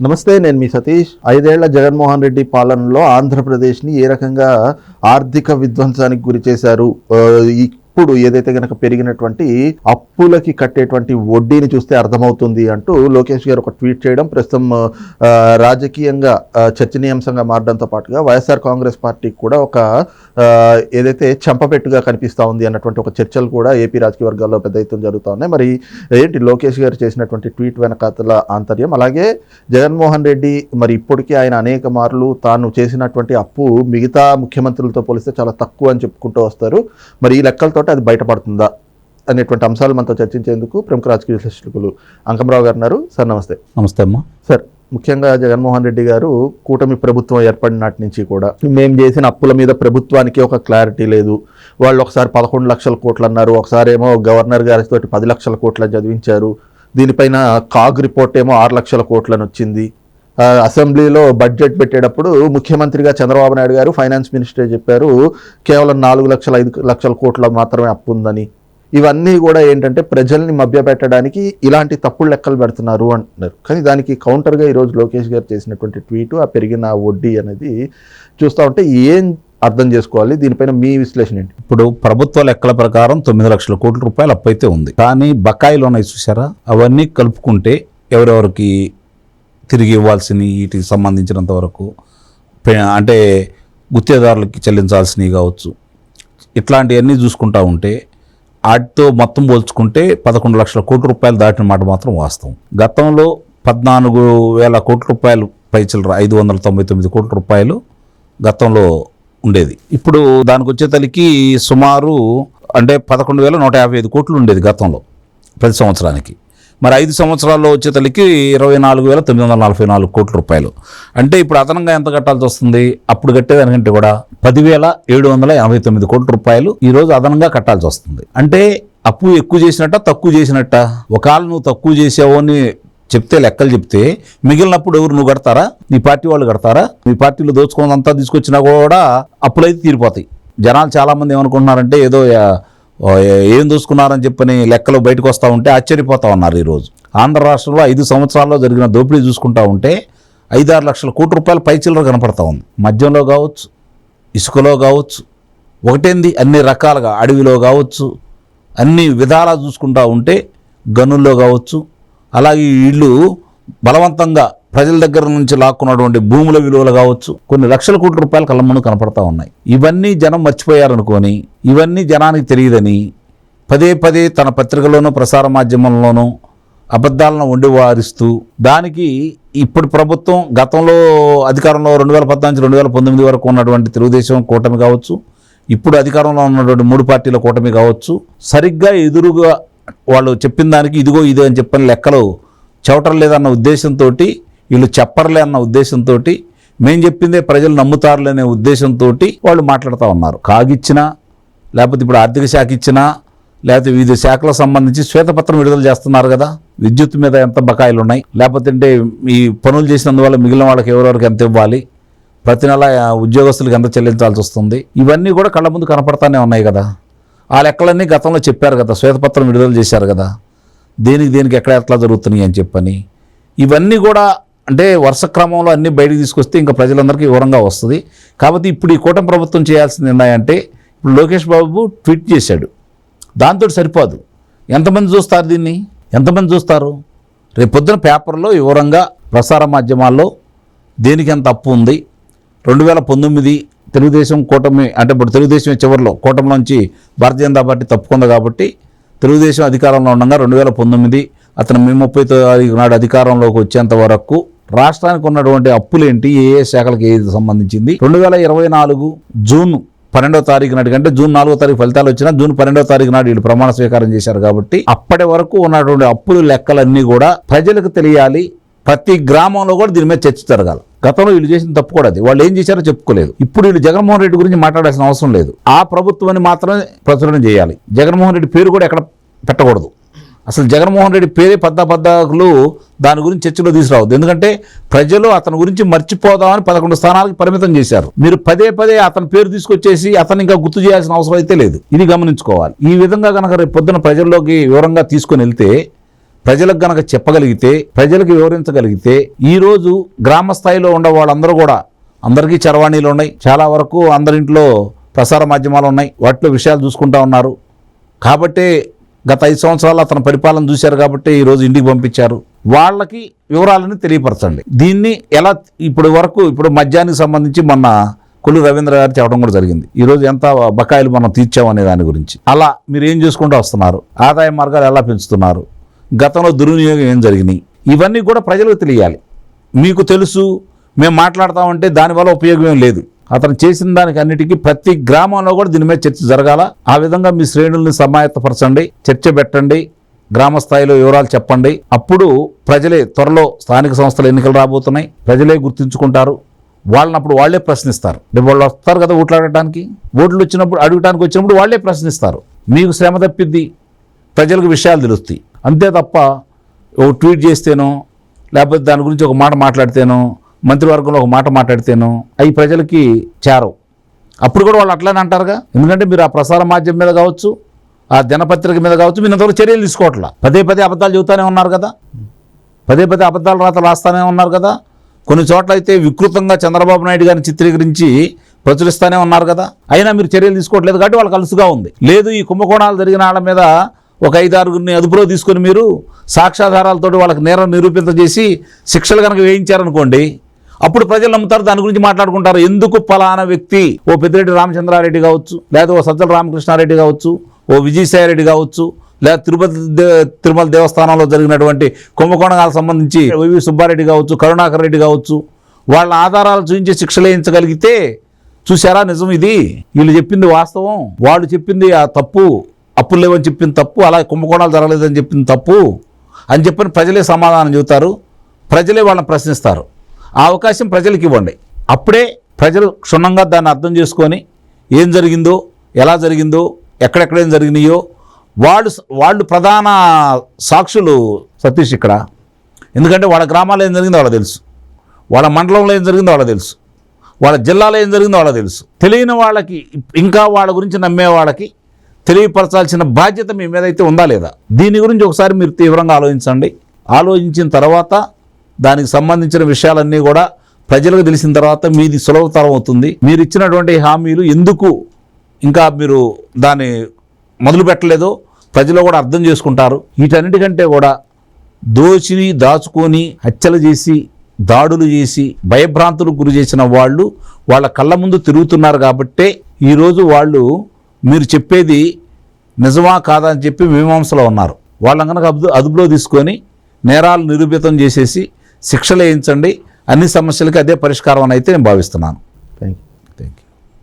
నమస్తే నేను మీ సతీష్. ఐదేళ్ళ జగన్మోహన్ రెడ్డి పాలనలో ఆంధ్రప్రదేశ్ని ఏ రకంగా ఆర్థిక విధ్వంసానికి గురి చేశారు ఈ ఇప్పుడు ఏదైతే గనక పెరిగినటువంటి అప్పులకి కట్టేటువంటి వడ్డీని చూస్తే అర్థమవుతుంది అంటూ లోకేష్ గారు ఒక ట్వీట్ చేయడం ప్రస్తుతం రాజకీయంగా చర్చనీయాంశంగా మారడంతో పాటుగా వైఎస్ఆర్ కాంగ్రెస్ పార్టీకి కూడా ఒక ఏదైతే చెంపపెట్టుగా కనిపిస్తూ ఉంది అన్నటువంటి ఒక చర్చలు కూడా ఏపీ రాజకీయ వర్గాల్లో పెద్ద ఎత్తున జరుగుతూ ఉన్నాయి. మరి ఏంటి లోకేష్ గారు చేసినటువంటి ట్వీట్ వెనకాతల ఆంతర్యం? అలాగే జగన్మోహన్ రెడ్డి మరి ఇప్పటికీ ఆయన అనేక మార్లు తాను చేసినటువంటి అప్పు మిగతా ముఖ్యమంత్రులతో పోలిస్తే చాలా తక్కువ అని చెప్పుకుంటూ వస్తారు. మరి ఈ లెక్కలతో అది బయటపడుతుందా అనేటువంటి అంశాలు మనతో చర్చించేందుకు ప్రముఖ రాజకీయ విశ్లేషకులు అంకమరావు గారు ఉన్నారు. సార్ నమస్తే. నమస్తే అమ్మా. సార్ ముఖ్యంగా జగన్మోహన్ రెడ్డి గారు కూటమి ప్రభుత్వం ఏర్పడిన నాటి నుంచి కూడా మేము చేసిన అప్పుల మీద ప్రభుత్వానికి ఒక క్లారిటీ లేదు. వాళ్ళు ఒకసారి పదకొండు లక్షల కోట్లు అన్నారు ఒకసారి ఏమో గవర్నర్ గారితో పది లక్షల కోట్లని చదివించారు. దీనిపైన కాగ్ రిపోర్ట్ ఏమో ఆరు లక్షల కోట్లని వచ్చింది. అసెంబ్లీలో బడ్జెట్ పెట్టేటప్పుడు ముఖ్యమంత్రిగా చంద్రబాబు నాయుడు గారు ఫైనాన్స్ మినిస్టర్ చెప్పారు కేవలం నాలుగు లక్షల ఐదు లక్షల కోట్ల మాత్రమే అప్పు ఉందని. ఇవన్నీ కూడా ఏంటంటే ప్రజల్ని మభ్యపెట్టడానికి ఇలాంటి తప్పుడు లెక్కలు పెడుతున్నారు అంటున్నారు. కానీ దానికి కౌంటర్గా ఈరోజు లోకేష్ గారు చేసినటువంటి ట్వీటు ఆ పెరిగిన వడ్డీ అనేది చూస్తూ ఉంటే ఏం అర్థం చేసుకోవాలి? దీనిపైన మీ విశ్లేషణ ఏంటి? ఇప్పుడు ప్రభుత్వ లెక్కల ప్రకారం తొమ్మిది లక్షల కోట్ల రూపాయలు అప్పు అయితే ఉంది. కానీ బకాయిలు ఉన్నాయి చూసారా అవన్నీ కలుపుకుంటే ఎవరెవరికి తిరిగి ఇవ్వాల్సినవి వీటికి సంబంధించినంత వరకు అంటే గుత్తేదారులకి చెల్లించాల్సినవి కావచ్చు. ఇట్లాంటివన్నీ చూసుకుంటా ఉంటే వాటితో మొత్తం పోల్చుకుంటే పదకొండు లక్షల కోట్ల రూపాయలు దాటిన మాట మాత్రం వాస్తవం. గతంలో పద్నాలుగు వేల కోట్ల రూపాయలు పైచిల్లర ఐదు వందల తొంభై తొమ్మిది కోట్ల రూపాయలు గతంలో ఉండేది. ఇప్పుడు దానికి వచ్చేతలికి సుమారు అంటే పదకొండు వేల నూట యాభై ఐదు కోట్లు ఉండేది గతంలో ప్రతి సంవత్సరానికి. మరి ఐదు సంవత్సరాల్లో వచ్చేతలికి ఇరవై నాలుగు వేల తొమ్మిది వందల నలభై నాలుగు కోట్ల రూపాయలు. అంటే ఇప్పుడు అదనంగా ఎంత కట్టాల్సి వస్తుంది? అప్పుడు కట్టేదానికంటే కూడా పదివేల ఏడు వందల ఎనభై తొమ్మిది కోట్ల రూపాయలు ఈరోజు అదనంగా కట్టాల్సి వస్తుంది. అంటే అప్పు ఎక్కువ చేసినట్ట తక్కువ చేసినట్ట? ఒకవేళ నువ్వు తక్కువ చేసావు అని చెప్తే లెక్కలు చెప్తే మిగిలినప్పుడు ఎవరు నువ్వు కడతారా? నీ పార్టీ వాళ్ళు కడతారా? నీ పార్టీలో దోచుకున్నదంతా తీసుకొచ్చినా కూడా అప్పులైతే తీరిపోతాయి. జనాలు చాలామంది ఏమనుకుంటున్నారంటే ఏదో ఏం చూసుకున్నారని చెప్పని లెక్కలు బయటకు వస్తూ ఉంటే ఆశ్చర్యపోతా ఉన్నారు ఈరోజు. ఆంధ్ర రాష్ట్రంలో ఐదు సంవత్సరాల్లో జరిగిన దోపిడీ చూసుకుంటా ఉంటే ఐదారు లక్షల కోటి రూపాయల పైచిల్లర కనపడతా ఉంది. మద్యంలో కావచ్చు ఇసుకలో కావచ్చు ఒకటేంది అన్ని రకాలుగా అడవిలో కావచ్చు అన్ని విధాలా చూసుకుంటా ఉంటే గనుల్లో కావచ్చు అలాగే వీళ్ళు బలవంతంగా ప్రజల దగ్గర నుంచి లాక్కున్నటువంటి భూముల విలువలు కావచ్చు కొన్ని లక్షల కోట్ల రూపాయలు కళ్ళ కనపడతా ఉన్నాయి. ఇవన్నీ జనం మర్చిపోయారనుకొని ఇవన్నీ జనానికి తెలియదని పదే పదే తన పత్రికలోనూ ప్రసార మాధ్యమంలోనూ అబద్ధాలను వండి వారిస్తూ దానికి ఇప్పుడు ప్రభుత్వం గతంలో అధికారంలో రెండు వేల పద్నాలుగు రెండు వేల పంతొమ్మిది వరకు ఉన్నటువంటి తెలుగుదేశం కూటమి కావచ్చు ఇప్పుడు అధికారంలో ఉన్నటువంటి మూడు పార్టీల కూటమి కావచ్చు సరిగ్గా ఎదురుగా వాళ్ళు చెప్పిన దానికి ఇదిగో ఇది అని చెప్పని లెక్కలు చెవటం లేదన్న ఉద్దేశంతో వీళ్ళు చెప్పర్లే అన్న ఉద్దేశంతో మేం చెప్పిందే ప్రజలు నమ్ముతారులనే ఉద్దేశంతో వాళ్ళు మాట్లాడుతూ ఉన్నారు. కాగిచ్చినా లేకపోతే ఇప్పుడు ఆర్థిక శాఖ ఇచ్చినా లేకపోతే వివిధ శాఖలకు సంబంధించి శ్వేతపత్రం విడుదల చేస్తున్నారు కదా విద్యుత్ మీద ఎంత బకాయిలు ఉన్నాయి లేకపోతే అంటే ఈ పనులు చేసినందువల్ల మిగిలిన వాళ్ళకి ఎవరెవరికి ఎంత ఇవ్వాలి ప్రతి నెల ఉద్యోగస్తులకు ఎంత చెల్లించాల్సి వస్తుంది ఇవన్నీ కూడా కళ్ళ ముందు కనపడతానే ఉన్నాయి కదా. ఆ లెక్కలన్నీ గతంలో చెప్పారు కదా శ్వేతపత్రం విడుదల చేశారు కదా దేనికి దేనికి ఎక్కడ ఎట్లా జరుగుతున్నాయి అని చెప్పని. ఇవన్నీ కూడా అంటే వరుస క్రమంలో అన్ని బయటకు తీసుకొస్తే ఇంకా ప్రజలందరికీ వివరంగా వస్తుంది. కాబట్టి ఇప్పుడు ఈ కూటమి ప్రభుత్వం చేయాల్సింది ఏంటంటే ఇప్పుడు లోకేష్ బాబు ట్వీట్ చేశాడు. దాంతో సరిపోదు. ఎంతమంది చూస్తారు దీన్ని? ఎంతమంది చూస్తారు? రేపొద్దున పేపర్లో వివరంగా ప్రసార మాధ్యమాల్లో దేనికి ఎంత అప్పు ఉంది? రెండు వేల పంతొమ్మిది తెలుగుదేశం కూటమి అంటే ఇప్పుడు తెలుగుదేశం చివరిలో కూటమిలోంచి భారతీయ జనతా పార్టీ తప్పుకుంది కాబట్టి తెలుగుదేశం అధికారంలో ఉండగా రెండు వేల పంతొమ్మిది అతను మే ముప్పై తారీఖు నాడు అధికారంలోకి వచ్చేంత వరకు రాష్ట్రానికి ఉన్నటువంటి అప్పులేంటి? ఏ ఏ శాఖలకు ఏది సంబంధించింది? రెండు వేల ఇరవై నాలుగు జూన్ పన్నెండో తారీఖు నాటి కంటే జూన్ నాలుగో తారీఖు ఫలితాలు వచ్చినా జూన్ పన్నెండో తారీఖు నాడు వీళ్ళు ప్రమాణ స్వీకారం చేశారు కాబట్టి అప్పటి వరకు ఉన్నటువంటి అప్పులు లెక్కలన్నీ కూడా ప్రజలకు తెలియాలి. ప్రతి గ్రామంలో కూడా దీని మీద చర్చ జరగాలి. గతంలో వీళ్ళు చేసిన తప్పు కూడా అది. వాళ్ళు ఏం చేశారో చెప్పుకోలేదు. ఇప్పుడు వీళ్ళు జగన్మోహన్ రెడ్డి గురించి మాట్లాడాల్సిన అవసరం లేదు. ఆ ప్రభుత్వాన్ని మాత్రమే ప్రచురణ చేయాలి. జగన్మోహన్ రెడ్డి పేరు కూడా ఎక్కడ పెట్టకూడదు. అసలు జగన్మోహన్ రెడ్డి పేరే పద్ద పద్దాకులు దాని గురించి చర్చలో తీసుకురావద్దు. ఎందుకంటే ప్రజలు అతని గురించి మర్చిపోదామని పదకొండు స్థానాలకు పరిమితం చేశారు. మీరు పదే పదే అతని పేరు తీసుకొచ్చేసి అతను ఇంకా గుర్తు చేయాల్సిన అవసరం అయితే లేదు. ఇది గమనించుకోవాలి. ఈ విధంగా కనుక రేపు పొద్దున ప్రజల్లోకి వివరంగా తీసుకొని వెళ్తే ప్రజలకు గనక చెప్పగలిగితే ప్రజలకు వివరించగలిగితే ఈ రోజు గ్రామ స్థాయిలో ఉండే వాళ్ళందరూ కూడా అందరికీ చరవాణీలు ఉన్నాయి. చాలా వరకు అందరింట్లో ప్రసార మాధ్యమాలు ఉన్నాయి. వాటిలో విషయాలు చూసుకుంటా ఉన్నారు. కాబట్టే గత ఐదు సంవత్సరాలు అతను పరిపాలన చూశారు కాబట్టి ఈరోజు ఇంటికి పంపించారు. వాళ్ళకి వివరాలను తెలియపరచండి. దీన్ని ఎలా ఇప్పుడు వరకు ఇప్పుడు మద్యానికి సంబంధించి మొన్న కొల్లు రవీంద్ర గారు చెప్పడం కూడా జరిగింది. ఈరోజు ఎంత బకాయిలు మనం తీర్చామనే దాని గురించి. అలా మీరు ఏం చేసుకుంటూ వస్తున్నారు? ఆదాయ మార్గాలు ఎలా పెంచుతున్నారు? గతంలో దుర్వినియోగం ఏం జరిగినాయి? ఇవన్నీ కూడా ప్రజలకు తెలియాలి. మీకు తెలుసు మేము మాట్లాడతామంటే దానివల్ల ఉపయోగం లేదు. అతను చేసిన దానికి అన్నిటికీ ప్రతి గ్రామంలో కూడా దీని మీద చర్చ జరగాల. ఆ విధంగా మీ శ్రేణుల్ని సమాయత్తపరచండి చర్చ పెట్టండి గ్రామ స్థాయిలో వివరాలు చెప్పండి. అప్పుడు ప్రజలే త్వరలో స్థానిక సంస్థల ఎన్నికలు రాబోతున్నాయి. ప్రజలే గుర్తుంచుకుంటారు. వాళ్ళని అప్పుడు వాళ్ళే ప్రశ్నిస్తారు. రేపు వాళ్ళు వస్తారు కదా ఓట్లు అడగడానికి ఓట్లు వచ్చినప్పుడు అడగడానికి వచ్చినప్పుడు వాళ్ళే ప్రశ్నిస్తారు. మీకు శ్రమ తప్పిద్ది ప్రజలకు విషయాలు తెలుస్తాయి. అంతే తప్ప ఓ ట్వీట్ చేస్తేనో లేకపోతే దాని గురించి ఒక మాట మాట్లాడితేనో మంత్రివర్గంలో ఒక మాట మాట్లాడితేనో అవి ప్రజలకి చేరవు. అప్పుడు కూడా వాళ్ళు అట్లానే అంటారుగా. ఎందుకంటే మీరు ఆ ప్రసార మాధ్యమం మీద కావచ్చు ఆ దినపత్రిక మీద కావచ్చు మీరు ఇంతవరకు చర్యలు తీసుకోవట్లా. పదే పదే అబద్ధాలు చెబుతూనే ఉన్నారు కదా. పదే పదే అబద్ధాలు రాతలు రాస్తానే ఉన్నారు కదా. కొన్ని చోట్ల అయితే వికృతంగా చంద్రబాబు నాయుడు గారిని చిత్రీకరించి ప్రచురిస్తానే ఉన్నారు కదా. అయినా మీరు చర్యలు తీసుకోవట్లేదు కాబట్టి వాళ్ళకి అలుసుగా ఉంది. లేదు ఈ కుంభకోణాలు జరిగిన వాళ్ళ మీద ఒక ఐదారుగురిని అదుపులో తీసుకొని మీరు సాక్ష్యాధారాలతో వాళ్ళకి నేరం నిరూపింపజేసి శిక్షలు కనుక వేయించారనుకోండి అప్పుడు ప్రజలు నమ్ముతారు దాని గురించి మాట్లాడుకుంటారు. ఎందుకు పలానా వ్యక్తి ఓ పెద్దిరెడ్డి రామచంద్రారెడ్డి కావచ్చు లేదా ఓ సజ్జల రామకృష్ణారెడ్డి కావచ్చు ఓ విజయసాయిరెడ్డి కావచ్చు లేదా తిరుపతి తిరుమల దేవస్థానంలో జరిగినటువంటి కుంభకోణాలకు సంబంధించి వైవి సుబ్బారెడ్డి కావచ్చు కరుణాకర్ రెడ్డి కావచ్చు వాళ్ళ ఆధారాలు చూపించి శిక్షలు వేయించగలిగితే చూసారా నిజం ఇది? వీళ్ళు చెప్పింది వాస్తవం. వాళ్ళు చెప్పింది ఆ తప్పు. అప్పులు లేవని చెప్పింది తప్పు. అలా కుంభకోణాలు జరగలేదని చెప్పింది తప్పు అని చెప్పని ప్రజలే సమాధానం చెబుతారు. ప్రజలే వాళ్ళని ప్రశ్నిస్తారు. ఆ అవకాశం ప్రజలకు ఇవ్వండి. అప్పుడే ప్రజలు క్షుణ్ణంగా దాన్ని అర్థం చేసుకొని ఏం జరిగిందో ఎలా జరిగిందో ఎక్కడెక్కడేం జరిగినాయో వాళ్ళు వాళ్ళు ప్రధాన సాక్షులు సతీష్ ఇక్కడ. ఎందుకంటే వాళ్ళ గ్రామాల్లో ఏం జరిగిందో వాళ్ళకి తెలుసు. వాళ్ళ మండలంలో ఏం జరిగిందో వాళ్ళకి తెలుసు. వాళ్ళ జిల్లాలో ఏం జరిగిందో వాళ్ళకి తెలుసు. తెలియని వాళ్ళకి ఇంకా వాళ్ళ గురించి నమ్మే వాళ్ళకి తెలియపరచాల్సిన బాధ్యత మీ మీద అయితే ఉందా లేదా? దీని గురించి ఒకసారి మీరు తీవ్రంగా ఆలోచించండి. ఆలోచించిన తర్వాత దానికి సంబంధించిన విషయాలన్నీ కూడా ప్రజలకు తెలిసిన తర్వాత మీది సులభతరం అవుతుంది. మీరు ఇచ్చినటువంటి హామీలు ఎందుకు ఇంకా మీరు దాన్ని మొదలు పెట్టలేదో ప్రజలు కూడా అర్థం చేసుకుంటారు. వీటన్నిటికంటే కూడా దోచిని దాచుకొని హత్యలు చేసి దాడులు చేసి భయభ్రాంతులకు గురి చేసిన వాళ్ళు వాళ్ళ కళ్ళ ముందు తిరుగుతున్నారు కాబట్టే ఈరోజు వాళ్ళు మీరు చెప్పేది నిజమా కాదా అని చెప్పి మీమాంసలో ఉన్నారు. వాళ్ళని కనుక అదుపులో తీసుకొని నేరాలు నిరూపితం చేసేసి శిక్షలు వేయించండి. అన్ని సమస్యలకి అదే పరిష్కారం అని అయితే నేను భావిస్తున్నాను. Thank you